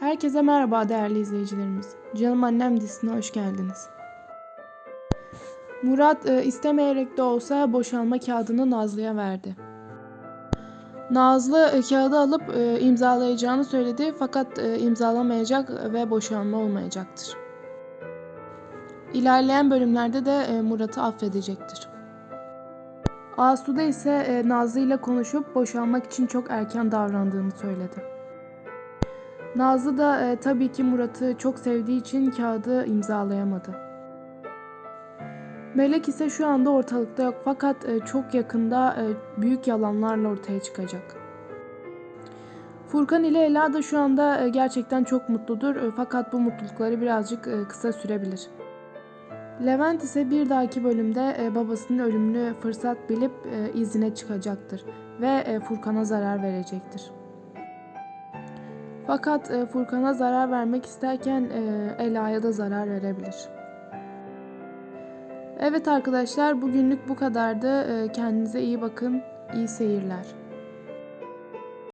Herkese merhaba değerli izleyicilerimiz. Canım Annem dizisine hoş geldiniz. Murat e, istemeyerek de olsa boşanma kağıdını Nazlı'ya verdi. Nazlı e, kağıdı alıp e, imzalayacağını söyledi fakat imzalamayacak ve boşanma olmayacaktır. İlerleyen bölümlerde de Murat'ı affedecektir. Asude ise Nazlı ile konuşup boşanmak için çok erken davrandığını söyledi. Nazlı da e, tabii ki Murat'ı çok sevdiği için kağıdı imzalayamadı. Melek ise şu anda ortalıkta yok fakat e, çok yakında e, büyük yalanlarla ortaya çıkacak. Furkan ile Ela da şu anda e, gerçekten çok mutludur e, fakat bu mutlulukları birazcık e, kısa sürebilir. Levent ise bir dahaki bölümde e, babasının ölümünü fırsat bilip e, izine çıkacaktır ve e, Furkan'a zarar verecektir. Fakat e, Furkan'a zarar vermek isterken e, Ela'ya da zarar verebilir. Evet arkadaşlar bugünlük bu kadardı. E, Kendinize iyi bakın. İyi seyirler.